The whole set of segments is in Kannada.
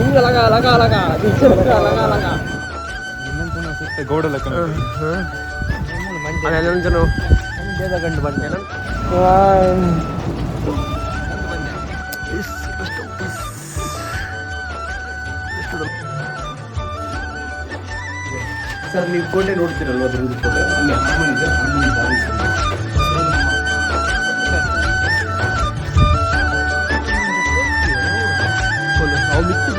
ಹಿಂಗ ಲಗ ಲಗ ಲಗ ಲಗ ಲಗ ಸುತ್ತ ಗೋಡ ಲೆಕ್ಕ ಅಲ್ಲೊಂದು ಗಂಡು ಬಂದೆ ಸರ್ ನೀವು ಕೋಟೆ ನೋಡ್ತೀರಲ್ವ ಅದ್ರದ್ದು ಕೋಟೆ ಅಲ್ಲಿ ಹಾರ್ಮೋನ್ ಇದೆ ಹಾರ್ಮೋನ್ ಬಾರಿಸಿ ಗುಡ್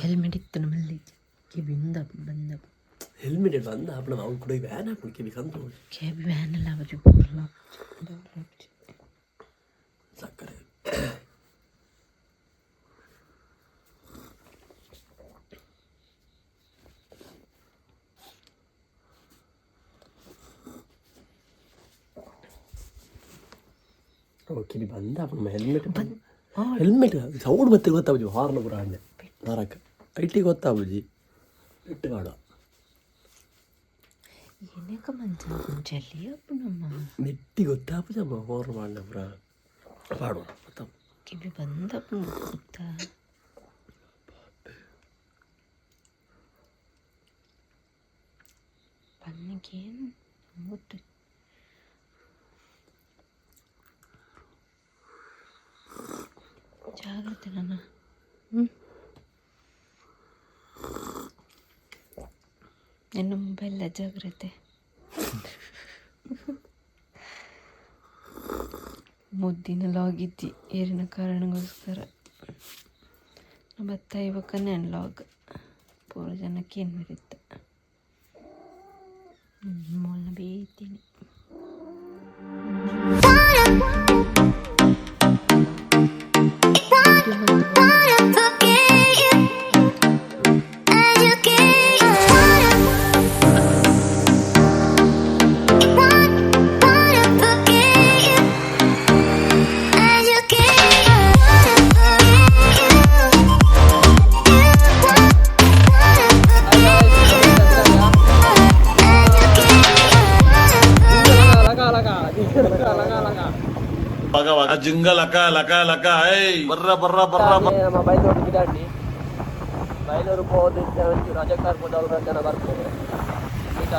ஹெல்மெட் இத்தனை மல்லி கேபி இந்த பந்த ஹெல்மெட் வந்து அப்படி அவங்க கூட வேன் அப்படி கேபி கந்து கேபி வேன் எல்லாம் வச்சு போடலாம் சக்கரை ഓക്കെ ബന്ധ അപ്പം ഹെൽമെറ്റ് ಬಂದ ಆಪಣ ಹೆಲ್ಮೆಟ್ ಹೆಲ್ಮೆಟ್ ಸೌಂಡ್ ಮತ್ತೆ ಗೊತ್ತಾಬುಜಿ ಹಾರ್ನ್ ಪುರ ಹಣ್ಣೆ ನರಕ ಐಟಿ ಗೊತ್ತಾಬುಜಿ ಇಟ್ಟು ಮಾಡ ಏನಕ್ಕ ಮಂಚ ಮುಂಚಲ್ಲಿ ಅಪ್ಪು ನಮ್ಮ ನೆಟ್ಟಿ ಗೊತ್ತಾಬುಜಮ್ಮ ಹಾರ್ನ್ ಮಾಡನೆ ಪುರ ಪಾಡುವ ಗೊತ್ತಾವ ಕಿವಿ ಬಂದಪ್ಪ ಗೊತ್ತಾ ಬನ್ನಿಗೇನು ಗೊತ್ತು ಜಾಗ್ರತೆ ನನ್ನ ಹ್ಞೂ ನಿನ್ನ ಮೊಬೈಲ್ ಜಾಗ್ರತೆ ಮುದ್ದಿನ ಲಾಗಿದ್ದಿ ಏರಿನ ಕಾರಣಗೋಸ್ಕರ. ನಮ್ಮ ಇವಾಗ ನಾನು ಲಾಗ್ ಪೂರ ಜನಕ್ಕೆ ಏನು ಬರುತ್ತೆ జింగ లక లక లక ఏయ్ బర్ర బర్ర బర్ర ನಮ್ಮ ಬೈಲೂರು ಗಿಡಾಡಿ ಬೈಲೂರು ಹೋದ ಒಂಚೂರು ರಜೆ ಕಾರ್ಬೋದು ಅವ್ರ ಜನ ಬರ್ತಾರೆ ಮೀಟ್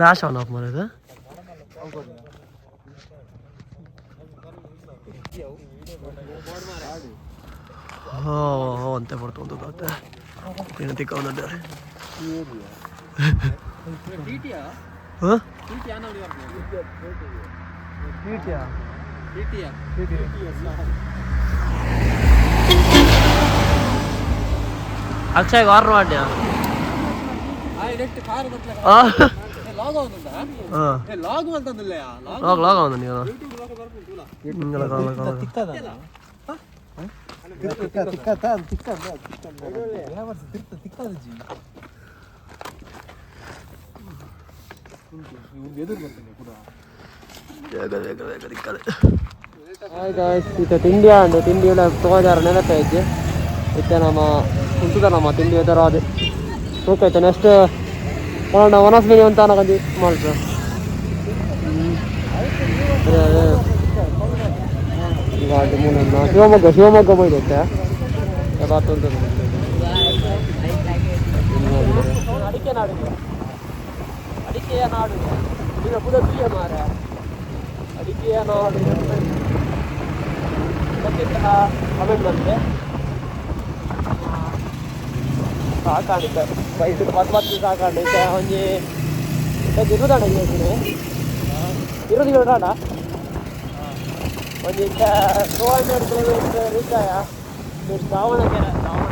ಫ್ಲಾಶ್ ಆನ್ ಆಫ್ ಮಾಡೋದು ಹೋ ಹೋ ಅಂತ ಬರ್ತು ಒಂದು ಗೊತ್ತೆ ಏನು ತಿಕ್ಕೊಂಡಿದ್ದಾರೆ ಹಾಂ ಅಕ್ಷಯ್ ವಾರ್ನ್ ಮಾಡ್ಯ ಲಾಗ್ ಲಾಗ್ ಅವನು ನೀವು ಹಿಂಗೆಲ್ಲ ಕಾಲ ಕಾಲ ಇತ್ತ ತಿಂಡಿ ಅಂಡು ತಿಂಡಿ ಎಲ್ಲ ತಗೋದಾರ ನೆನಪ ಇದ್ದೆ ಇತ್ತ ನಮ್ಮ ಕುಂತದ ನಮ್ಮ ತಿಂಡಿ ಎದುರಾದೆ ಅದು. ಓಕೆ ನೆಕ್ಸ್ಟ್ ಒಣ ವನಸ್ಮಿನಿ ಅಂತ ಅನ್ನಕಂದು ಮಾಡ್ತಾರೆ ಅದು ಮೂರನ್ನ ಶಿವಮೊಗ್ಗ ಶಿವಮೊಗ್ಗ ಬೈದತ್ತೆ ಅಂತ ಅಡಿಕೆ ನಾಡು. ಅಡಿಕೆಯ ನಾಡು ಈಗ ತುಯ್ಯ ಮಾರ ಅಡಿಕೆಯ ನಾಡು ಕಮೆಂಟ್ ಆ ಸಾಕಾಣಿಕ പൈസ പത്ത് പത്ത് സാക്കാണ്ട് കൊഞ്ഞ് ഇരുപതാണ് കേൾക്കുന്നത് ഇരുപത് കിലോട്ടാണ്ടാ കൊഞ്ഞ് തോന്നിയെടുത്ത് റീച്ചായ താവണ താവണ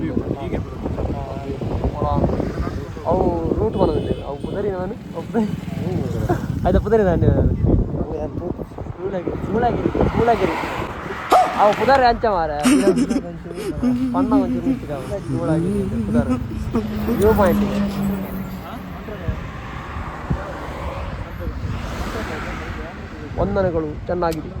view. ಹೀಗೆ ಬರುತ್ತೆ. ಅವು ರೂಟ್ ಮಾಡೋದಿಲ್ಲ ಅವು ಪುದರಿ ನಾನು ಆಯ್ತಾ ಪುದರಿ ನಾನು ಸೂಳಗಿರಿ ಅವು ಪುದಾರ ಅಂಚ ಮಾರ ಪಣ್ಣ ಒಂಚೂರು ವ್ಯೂ ಪಾಯಿಂಟ್ ವಂದನೆಗಳು ಚೆನ್ನಾಗಿದೆ.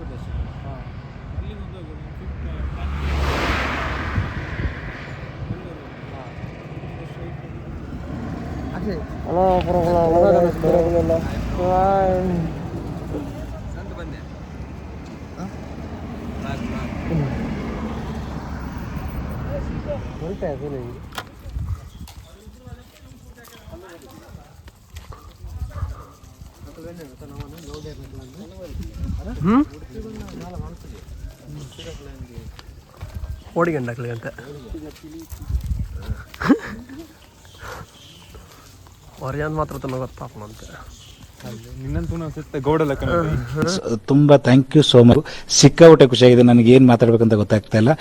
ಹಲೋ ಓಡಿಗಂಡಕ್ಲಿ ಅಂತ. ಹೊರಜನ್ ಮಾತ್ರ ತನ್ನ ಗೊತ್ತಾಪನಂತೆ ತುಂಬಾ ಥ್ಯಾಂಕ್ ಯು ಸೋ ಮಚ್ ಸಿಕ್ಕಾಪಟ್ಟೆ ಖುಷಿಯಾಗಿದೆ. ನನಗೆ ಏನ್ ಮಾತಾಡ್ಬೇಕಂತ ಗೊತ್ತಾಗ್ತಾ ಇಲ್ಲ.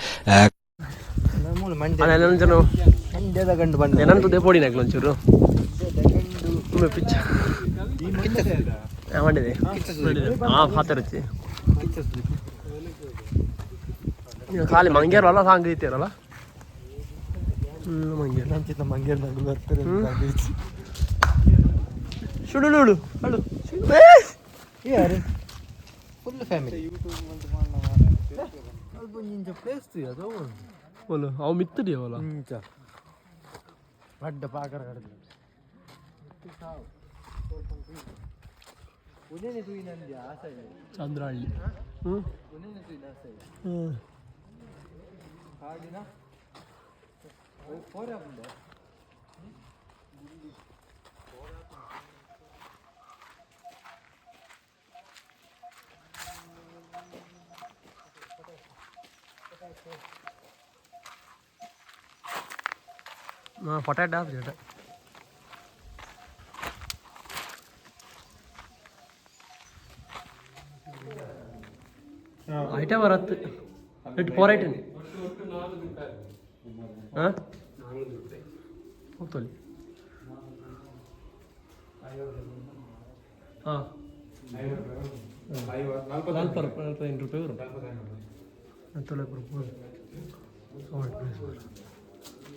ಮಂಡ್ಯದ ಗಂಡು ಬಂದ. ಒಂಚೂರು. ಒಮ್ಮೆ ಪಿಚ್ಚ. ಮಾಡಿದೆ. ಹಾಂ ಖಾಲಿ ಮಂಗೇರಲ್ಲ ಸಾಂಗ್ ಇರ್ತೀರಲ್ಲ ಹ್ಞೂ ಮಂಗ್ಯಾರ. ನಂಚಿತ ಮಾಡಿ ಬರ್ತಾರೆ ಶುಡು ಯಾರು? ಫುಲ್ ಫ್ಯಾಮಿಲಿ ಅದು ಒಲು ಅವು ಮಿತ್ತಡಿ ಅವಲ್ಲ ಇಂಚ ಅಡ್ಡ ಪಾಕರ ಕಡ್ದು ಉದೇನೆ ತೂಯಿನಲ್ಲಿ ಆಸೆ ಇದೆ ಚಂದ್ರಹಳ್ಳಿ ಹ್ಞೂ ಉದೇನೆ ತೂಯಿನ ಆಸೆ ಇದೆ ಹ್ಞೂ ಹಾಡಿನ ಫೋರ್ ಬಂದೆ ಹಾಂ ಪೊಟ್ಯಾಟೊ ಹಾಕಿ ചേട്ടാ ಐಟಮ್ ಬರತ್ತೆ ಎಟ್ಟು ಫೋರ್ ಐಟಮ್ ಹಾಂ ಹೋಗ್ತಲ್ಲಿ ಹಾಂ ನಾಲ್ಕು ನಲ್ವತ್ತೈದು ರೂಪಾಯಿ ಬರುತ್ತೆ ಹತ್ತೊಂಬತ್ತು ರೂಪಾಯಿ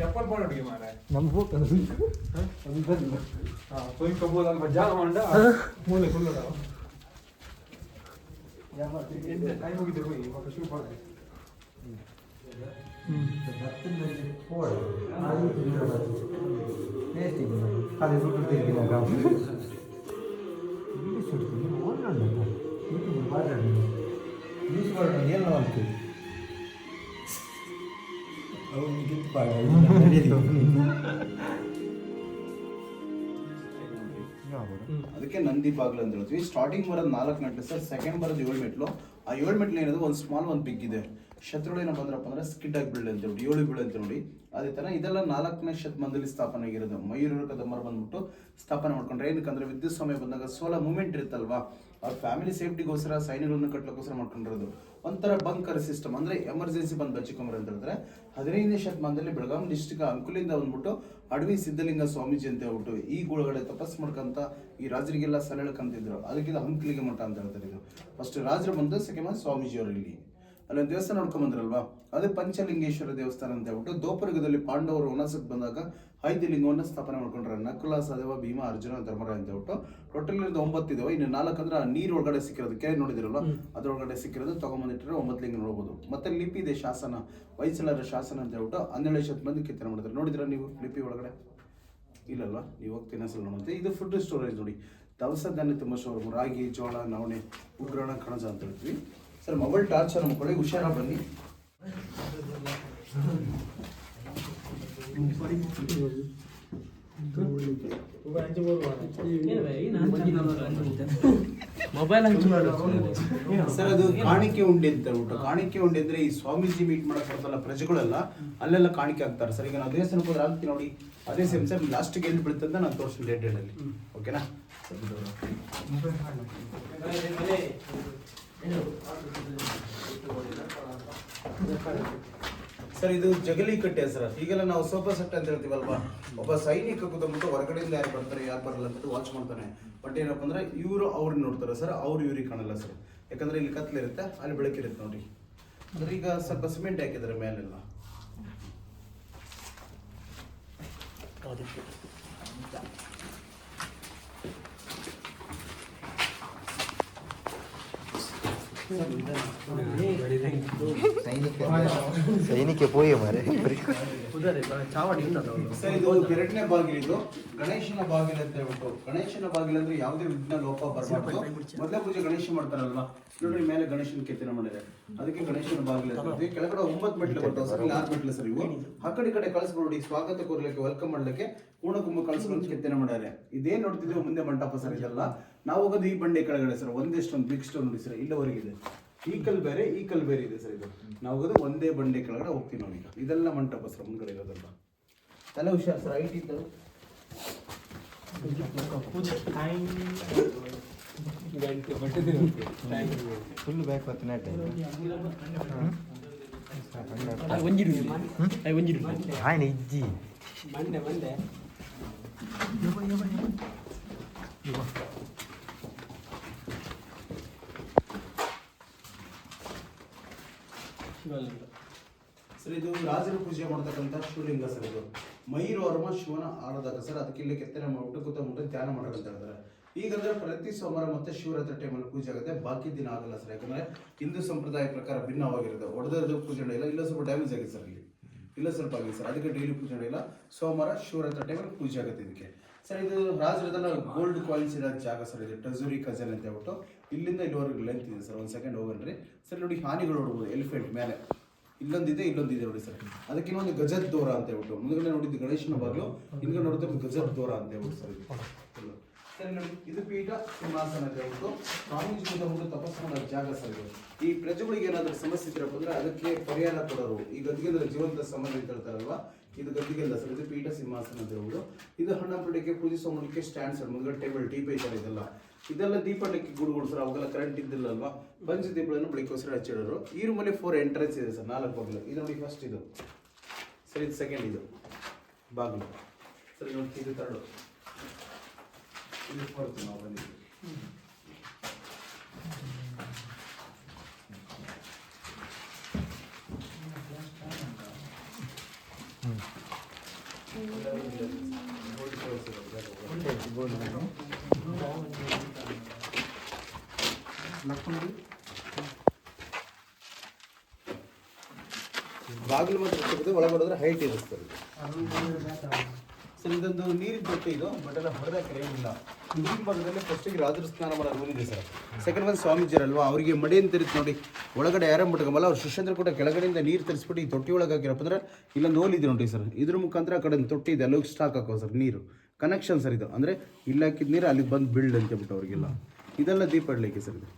ಚಪ್ಪಲ್ ಪಾಡ್ ಹುಡುಗಿ ಮಾರ ನಮಗೂ ಸುಯ್ ಕಬ್ಬು ನಮ್ಮ ಜಾಗ ಮಾಡ ಮೂಲೆ ಸುಳ್ಳು ಟೈಮ್ ಹೋಗಿದ್ದೆ ಹೋಗಿ ಇವಾಗ ಶೂ ಮಾಡಿದೆ ಅದೇ ಸುಟ್ಟು ತಿರುಗಿಲ್ಲ ಸುಡ್ತೀನಿ ಓಡಾಡಬೇಕು ಯೂಸ್ ಮಾಡೋಣ ಏನೋ ಅಂತೀವಿ ಅದಕ್ಕೆ ನಂದಿ ಬಾಗಿಲು ಅಂತ ಹೇಳ್ತೀವಿ. ಸ್ಟಾರ್ಟಿಂಗ್ ಬರೋದು ನಾಲ್ಕು ಗಂಟೆ ಸರ್ ಸೆಕೆಂಡ್ ಬರೋದು ಏಳು ಮೆಟ್ಲು. ಆ ಏಳು ಮೆಟ್ಲು ಏನದು ಒಂದು ಸ್ಮಾಲ್ ಒಂದು ಬಿಗ್ ಇದೆ. ಶತ್ರುಗಳು ಏನಪ್ಪ ಅಂದ್ರಪ್ಪ ಅಂದ್ರೆ ಸ್ಕಿಡ್ ಆಗಿ ಬೀಳು ಅಂತ ನೋಡಿ ಏಳು ಬೀಳು ಅಂತ ನೋಡಿ ಅದೇ ಥರ ಇದೆಲ್ಲ ನಾಲ್ಕನೇ ಶತಮಾನದಲ್ಲಿ ಸ್ಥಾಪನೆ ಆಗಿರೋದು. ಮಯೂರ ಕದಂಬರು ಬಂದ್ಬಿಟ್ಟು ಸ್ಥಾಪನೆ ಮಾಡ್ಕೊಂಡ್ರೆ ಏನಕ್ಕಂದ್ರೆ ವಿದ್ಯುತ್ ಸಮಯ ಬಂದಾಗ ಸೋಲ ಮೂಮೆಂಟ್ ಇರುತ್ತಲ್ವಾ? ಅವ್ರ ಫ್ಯಾಮಿಲಿ ಸೇಫ್ಟಿಗೋಸ್ಕರ ಸೈನ್ಯಗಳನ್ನ ಕಟ್ಟಲಕ್ಕೋಸ್ಕರ ಮಾಡ್ಕೊಂಡಿರೋದು. ಒಂಥರ ಬಂಕರ್ ಸಿಸ್ಟಮ್ ಅಂದ್ರೆ ಎಮರ್ಜೆನ್ಸಿ ಬಂದು ಬಚ್ಚಿಕೊಂಬರ್ ಅಂತ ಹೇಳಿದ್ರೆ ಹದಿನೈದನೇ ಶತಮಾನದಲ್ಲಿ ಬೆಳಗಾವಿ ಡಿಸ್ಟಿಕ್ ಅಂಕುಲಿಂದ ಬಂದ್ಬಿಟ್ಟು ಅಡವಿ ಸಿದ್ಧಲಿಂಗ ಸ್ವಾಮೀಜಿ ಅಂತ ಹೇಳ್ಬಿಟ್ಟು ಈ ಗುಳಗಡೆ ತಪಸ್ ಮಾಡ್ಕೊಂತ ಈ ರಾಜರಿಗೆಲ್ಲ ಸಲಹಳ್ಕಂತಿದ್ರು ಅದಕ್ಕಿಂತ ಅಂಕಲಿಗೆ ಮಠ ಅಂತ ಹೇಳ್ತಾರೆ ಇದು. ಫಸ್ಟ್ ರಾಜರು ಬಂದು ಸೆಕೆಂಡ್ ಸ್ವಾಮೀಜಿ ಅವರು ಇಲ್ಲಿ. ಅಲ್ಲೊಂದು ದೇವಸ್ಥಾನ ನೋಡ್ಕೊಂಡ್ ಬಂದ್ರಲ್ವಾ ಅದೇ ಪಂಚಲಿಂಗೇಶ್ವರ ದೇವಸ್ಥಾನ ಅಂತ ಹೇಳ್ಬಿಟ್ಟು ದೋಪರ್ಗದಲ್ಲಿ ಪಾಂಡವರು ವನಸಕ್ಕೆ ಬಂದಾಗ ಐದು ಲಿಂಗವನ್ನು ಸ್ಥಾಪನೆ ಮಾಡ್ಕೊಂಡ್ರೆ ನಕುಲ ಸದೇವ ಭೀಮ ಅರ್ಜುನ ಧರ್ಮರಾಯ ಅಂತ ಹೇಳ್ಬಿಟ್ಟು ಟೋಟಲ್ ಇರೋದು ಒಂಬತ್ತು ಇದಾವೆ ಇನ್ನು ನಾಲ್ಕು ಅಂದ್ರೆ ನೀರು ಒಳಗಡೆ ಸಿಕ್ಕಿರೋದು ಕೆರೆ ನೋಡಿದಿರಲ್ಲ ಅದರೊಳಗಡೆ ಸಿಕ್ಕಿರೋದು ತಗೊಂಬಂದಿಟ್ಟರೆ ಒಂಬತ್ತು ಲಿಂಗ ನೋಡ್ಬೋದು. ಮತ್ತೆ ಲಿಪಿ ಇದೆ ಶಾಸನ ವಯಸ್ಸಲರ ಶಾಸನ ಅಂತ ಹೇಳ್ಬಿಟ್ಟು ಹನ್ನೆರಡು ಶತಮಾನದ ಕೆತ್ತನೆ ಮಾಡಿದ್ರೆ ನೋಡಿದ್ರ ನೀವು ಲಿಪಿ ಒಳಗಡೆ? ಇಲ್ಲಲ್ವಾ ನೀವು ಹೋಗ್ತೀನಿ ಸಲ ನೋಡುತ್ತೆ ಇದು ಫುಡ್ ಸ್ಟೋರೇಜ್ ನೋಡಿ. ದವಸ ಧಾನ್ಯ ತುಂಬ ಸ್ಟೋರ್ ರಾಗಿ ಜೋಳ ನವಣೆ ಉಗ್ರಣ ಕಣಜ ಅಂತ ಹೇಳ್ತೀವಿ. ಸರ್ ಮೊಬೈಲ್ ಟಾರ್ಚರ್ ಮಾಡ್ಕೊಳ್ಳಿ ಹುಷಾರಾಗಿ ಬನ್ನಿ. ಸರ್, ಅದು ಕಾಣಿಕೆ ಉಂಡೆ ಅಂತ ಊಟ ಕಾಣಿಕೆ ಉಂಡೆ ಅಂದ್ರೆ ಈ ಸ್ವಾಮೀಜಿ ಮೀಟ್ ಮಾಡಕ್ ಬರ್ತಲ್ಲ ಪ್ರಜೆಗಳೆಲ್ಲ, ಅಲ್ಲೆಲ್ಲ ಕಾಣಿಕೆ ಆಗ್ತಾರೆ ಸರ್, ಈಗ ನಾವು ದೇವಸ್ಥಾನಕ್ಕೆ ಹೋದ್ರೆ ಆಗ್ತೀವಿ ನೋಡಿ. ಅದೇ ಸೇಮ್ ಸರ್ ಲಾಸ್ಟ್ಗೆ ಎಲ್ಲಿ ಬೀಳುತ್ತೆ ಅಂತ ನಾನು ತೋರಿಸ್ತೀನಿ ಡೇಟ್ ಅಲ್ಲಿ ಓಕೆನಾ ಸರ್, ಇದು ಜಗಲಿ ಕಟ್ಟೆ ಸರ್. ಈಗೆಲ್ಲ ನಾವು ಸೋಫಾ ಸೆಟ್ ಅಂತ ಹೇಳ್ತೀವಲ್ವಾ? ಒಬ್ಬ ಸೈನಿಕ ಕೂತ್ಬಿಟ್ಟು ಹೊರಗಡೆಯಿಂದ ಯಾರು ಬರ್ತಾರೆ, ಯಾರು ಬರಲ್ಲ ಅಂತ ವಾಚ್ ಮಾಡ್ತಾನೆ. ಬಟ್ ಏನಪ್ಪ ಅಂದ್ರೆ ಇವರು ಅವ್ರನ್ನ ನೋಡ್ತಾರೆ ಸರ್, ಅವ್ರು ಇವ್ರಿಗೆ ಕಾಣಲ್ಲ ಸರ್. ಯಾಕಂದ್ರೆ ಇಲ್ಲಿ ಕತ್ಲಿರುತ್ತೆ ಅಲ್ಲಿ ಬೆಳಕಿರುತ್ತೆ ನೋಡಿ. ಅಂದ್ರೆ ಈಗ ಸ್ವಲ್ಪ ಸಿಮೆಂಟ್ ಹಾಕಿದ್ದಾರೆ ಮೇಲೆಲ್ಲ. ಸೈನಿಕ ಪೋಯ ಮಾರೆ ಸರ್, ಇದು ಎರಡನೇ ಬಾಗಿಲು ಇದು ಗಣೇಶನ ಬಾಗಿಲು ಅಂತ ಹೇಳ್ಬಿಟ್ಟು, ಗಣೇಶನ ಬಾಗಿಲು ಅಂದ್ರೆ ಯಾವುದೇ ವಿಘ್ನ ಲೋಪ ಬರಬಾರ್ದು. ಮೊದಲೇ ಪೂಜೆ ಗಣೇಶ ಮಾಡ್ತಾರಲ್ವಾ? ನೋಡ್ರಿ, ಮೇಲೆ ಗಣೇಶನ ಕೆತ್ತನೆ ಮಾಡಿದ್ದಾರೆ. ಅದಕ್ಕೆ ಗಣೇಶನ ಬಾಗಿಲು ಅಂತ. ಕೆಳಗಡೆ ಒಂಬತ್ತು ಮೆಟ್ಲು ಬರ್ತಾವೆ ಸರ್. ಆರು ಮೆಟ್ಲು ಸರ್ ಇವು. ಆ ಕಡೆ ಕಡೆ ಕಳಿಸ್ಬಿಡಿ. ಸ್ವಾಗತ ಕೋರ್ಲಿಕ್ಕೆ ವೆಲ್ಕಮ್ ಮಾಡ್ಲಿಕ್ಕೆ. ಪೂರ್ಣಕುಂಭ ಕಳಿಸ್ಕೊಂಡು ಕೆತ್ತನೆ ಮಾಡ್ಯಾರೆ ಇದೇನ್ ನೋಡ್ತಿದ್ದೇವೆ ಮುಂದೆ ಮಂಟಪ ಸರ್ ಇದೆಲ್ಲ ನಾವು ಹೋಗೋದು ಈ ಬಂಡೆ ಕೆಳಗಡೆ ಸರ್ ಒಂದೇ ಸ್ಟೋನ್ ಬಿಗ್ ಸ್ಟೋನ್ ನೋಡಿ ಸರ್ ಇದೆ ಈ ಕಲ್ ಬೇರೆ ಈ ಕಲ್ ಬೇರೆ ಇದೆ ಸರ್ ಇದು ನಾವು ಹೋಗೋದು ಒಂದೇ ಬಂಡೆ ಕೆಳಗಡೆ ಹೋಗ್ತೀವಿ ನಾವು ಈಗ ಇದೆಲ್ಲ ಮಂಟಪ ಸರ್ ಮುಂದ್ಗಡೆ ಇರೋದಲ್ಲ ತಲೆ ಹುಷಾರ್ ಸರ್ ಐಟಿ ಇತ್ತು ಫುಲ್ ಬ್ಯಾಕ್ ಬರ್ತೀನಿ ಆಯ್ನ ಇಜ್ಜಿ ಸರ್, ಇದು ರಾಜರು ಪೂಜೆ ಮಾಡ್ತಕ್ಕಂಥ ಶಿವಲಿಂಗ ಸರ್ ಇದು. ಮಯೂರವರ್ಮ ಶಿವನ ಆರಾಧಕ ಸರ್, ಅದಕ್ಕೆ ಇಲ್ಲಿ ಕೆತ್ತನೆ ಮಾಡ್ಬಿಟ್ಟು ಮುಂದೆ ಧ್ಯಾನ ಅಂತ ಹೇಳ್ತಾರೆ. ಈಗಂದ್ರೆ ಪ್ರತಿ ಸೋಮವಾರ ಮತ್ತೆ ಶಿವರಾತ್ರಿ ಟೈಮಲ್ಲಿ ಪೂಜೆ ಆಗುತ್ತೆ. ಬಾಕಿ ದಿನ ಆಗಲ್ಲ ಸರ್, ಯಾಕಂದ್ರೆ ಹಿಂದೂ ಸಂಪ್ರದಾಯ ಪ್ರಕಾರ ಭಿನ್ನವಾಗಿರುತ್ತೆ. ಹೊಡೆದ ಪೂಜೆ ಇಲ್ಲ ಇಲ್ಲ ಸ್ವಲ್ಪ ಡ್ಯಾಮೇಜ್ ಆಗಿದೆ ಸರ್ ಇಲ್ಲಿ. ಇಲ್ಲ ಸ್ವಲ್ಪ ಆಗಿದೆ ಸರ್. ಅದಕ್ಕೆ ಡೈಲಿ ಪೂಜೆ ನಡೆಯಲ್ಲ. ಸೋಮವಾರ ಶಿವರಾತ್ರಿ ಟೈಮಲ್ಲಿ ಪೂಜೆ ಆಗುತ್ತೆ ಇದಕ್ಕೆ. ಸರ್, ಇದು ರಾಜರದನ ಗೋಲ್ಡ್ ಕಾಯಿನ್ಸ್ ಇರೋ ಜಾಗ ಸರ್, ಇದು ಟಜೂರಿ ಖಜಾನೆ ಅಂತ ಹೇಳ್ಬಿಟ್ಟು ಇಲ್ಲಿಂದ ಇಲ್ಲಿವರೆಗೆ ಲೆಂತ್ ಇದೆ ಸರ್. ಒಂದು ಸೆಕೆಂಡ್ ಹೋಗನ್ರಿ ಸರ್, ನೋಡಿ ಹಾನಿಗಳು ನೋಡ್ಬೋದು ಎಲಿಫೆಂಟ್ ಮೇಲೆ. ಇಲ್ಲೊಂದಿದೆ ಇಲ್ಲೊಂದಿದೆ ನೋಡಿ ಸರ್. ಅದಕ್ಕೆ ಇನ್ನೊಂದು ಗಜದ್ ದೋರ ಅಂತ ಹೇಳ್ಬಿಟ್ಟು. ಮುಂದ್ಗಡೆ ನೋಡಿದ್ದು ಗಣೇಶನ ಬಾಗಿಲು, ಹಿಂದ್ಗಡೆ ನೋಡಿದ್ರೆ ಗಜದ್ ದೋರ ಅಂತ ಹೇಳ್ಬಿಟ್ಟು ಸರ್. ಸರಿ ಇದು ಪೀಠ ಸಿಂಹಾಸನ ಹೇಳ್ಬಿಟ್ಟು ಸ್ವಾಮೀಜಿ ಕೂಡ ತಪಸ್ಸು ಮಾಡೋ ಜಾಗ ಸರ್ ಈ ಪ್ರಜೆಗಳಿಗೆ ಏನಾದರೂ ಸಮಸ್ಯೆ ಇದ್ರಪ್ಪ ಅಂದ್ರೆ ಅದಕ್ಕೆ ಪರಿಹಾರ ಕೊಡೋರು. ಈ ಗದ್ದಿಗೆ ಜೀವಂತ ಸಂಬಂಧ ಅಂತ ಹೇಳ್ತಾರಲ್ವಾ? ಇದು ಗದ್ದಿಗೆ ಅಲ್ಲ ಸರ್, ಇದು ಪೀಠ ಸಿಂಹಾಸನ ಹೇಳ್ಬಿಟ್ಟು ಇದು ಹಣ್ಣ ಪೂಜಿಸೋ ಮಾಡಲಿಕ್ಕೆ ಸ್ಟ್ಯಾಂಡ್ ಸರ್ ಮುಂದೆ ಟೇಬಲ್ ಟೀ ಸರ್ ಇದೆಲ್ಲ. ಇದೆಲ್ಲ ದೀಪಕ್ಕೆ ಗುಡುಗಳು ಸರ್, ಅವಾಗೆಲ್ಲ ಕರೆಂಟ್ ಇದ್ದಿಲ್ಲಲ್ವಾ? ಪಂಚ ದೀಪಗಳನ್ನು ಬೆಳಿಕೋಸ್ಕರ ಹಚ್ಚಿಡೋರು. ಈ ರೂಮಲ್ಲಿ ಫೋರ್ ಎಂಟ್ರೆನ್ಸ್ ಇದೆ ಸರ್, ನಾಲ್ಕು ಬಾಗಿಲು. ಇದು ನೋಡಿ ಫಸ್ಟ್ ಇದು. ಸರ್, ಇದು ಸೆಕೆಂಡ್ ಇದು. ಬಾಗಿಲು. ಸರಿ ನೋಡಿ ಇದು ತರ್ಡು ಇದು ಫೋರ್ತ್ ನಾವು ಬಂದಿದ್ದೀವಿ ಬಾಗಿಲು ಮಾತ್ರ ಸಿಗುತ್ತೆ ಒಳಗೆ ಹೊಡೆದ್ರೆ ಹೈಟ್ ಇರುತ್ತೆ ಸರ್, ಇದೊಂದು ನೀರಿನ ತೊಟ್ಟಿ ಇದು ಬಟ್ ಎಲ್ಲ ಹೊಡೆದಾಕಿಲ್ಲ ಏನಿಲ್ಲ ಈ ಭಾಗದಲ್ಲಿ ಫಸ್ಟಿಗೆ ರಾಜರು ಸ್ನಾನ ಮಾಡೋ ರೂಲ್ ಇದೆ ಸರ್. ಸೆಕೆಂಡ್ ಒಂದು ಸ್ವಾಮೀಜಿರಲ್ವಾ ಅವರಿಗೆ ಮಡಿ ಅಂತ ನೋಡಿ. ಒಳಗಡೆ ಯಾರ ಮುಟ್ಕೊಂಬಲ್ಲ ಅವ್ರು ಶಿಷ್ಯಂದ್ರ ಕೂಡ ಕೆಳಗಡೆಯಿಂದ ನೀರು ತರಿಸ್ಬಿಟ್ಟು ಈ ತೊಟ್ಟಿ ಒಳಗೆ ಹಾಕಿರಪ್ಪ ಅಂದ್ರೆ ಇಲ್ಲೊಂದು ಹೋಲ್ ಇದೆ ನೋಡಿ ಸರ್. ಇದ್ರ ಮುಖಾಂತರ ಆ ಕಡೆ ತೊಟ್ಟಿ ಇದೆ, ಅಲ್ಲೋಗಿ ಸ್ಟಾಕ್ ಹಾಕೋ ಸರ್ ನೀರು. ಕನೆಕ್ಷನ್ ಸರ್ ಇದು. ಅಂದರೆ ಇಲ್ಲಿ ಹಾಕಿದ ನೀರು ಅಲ್ಲಿಗೆ ಬಂದು ಬಿಲ್ಡ್ ಅಂತ ಹೇಳ್ಬಿಟ್ಟು ಅವ್ರಿಗೆಲ್ಲ. ಇದೆಲ್ಲ ದೀಪ ಇಡಲಿಕ್ಕೆ ಸರ್ ಇದು.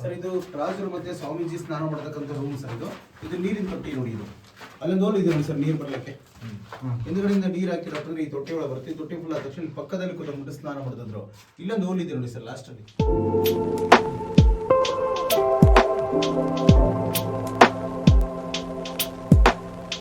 ಸರ್ ಇದು ರಾಜರು ಮತ್ತೆ ಸ್ವಾಮೀಜಿ ಸ್ನಾನ ಮಾಡತಕ್ಕಂಥ ರೂಮ್ ಸರ್ ಇದು ಇದು ನೀರಿನ ತೊಟ್ಟಿ ನೋಡಿ ಇದು ಅಲ್ಲೊಂದು ಹೋಲ್ ಇದೆ ನೋಡಿ ಸರ್ ನೀರು ಬರ್ಲಿಕ್ಕೆ ಹಿಂದ್ಗಡೆಯಿಂದ ನೀರು ಹಾಕಿರೋ ಈ ತೊಟ್ಟಿ ಒಳಗೆ ಬರುತ್ತೆ ಈ ತೊಟ್ಟಿ ಫುಲ್ ಆದ ತಕ್ಷಣ ಇಲ್ಲಿ ಪಕ್ಕದಲ್ಲಿ ಕೂತ್ಬಿಟ್ಟು ಸ್ನಾನ ಮಾಡ್ತಿದ್ರು ಇಲ್ಲೊಂದು ಹೋಲ್ ಇದೆ ನೋಡಿ ಸರ್ ಲಾಸ್ಟ್ ಅಲ್ಲಿ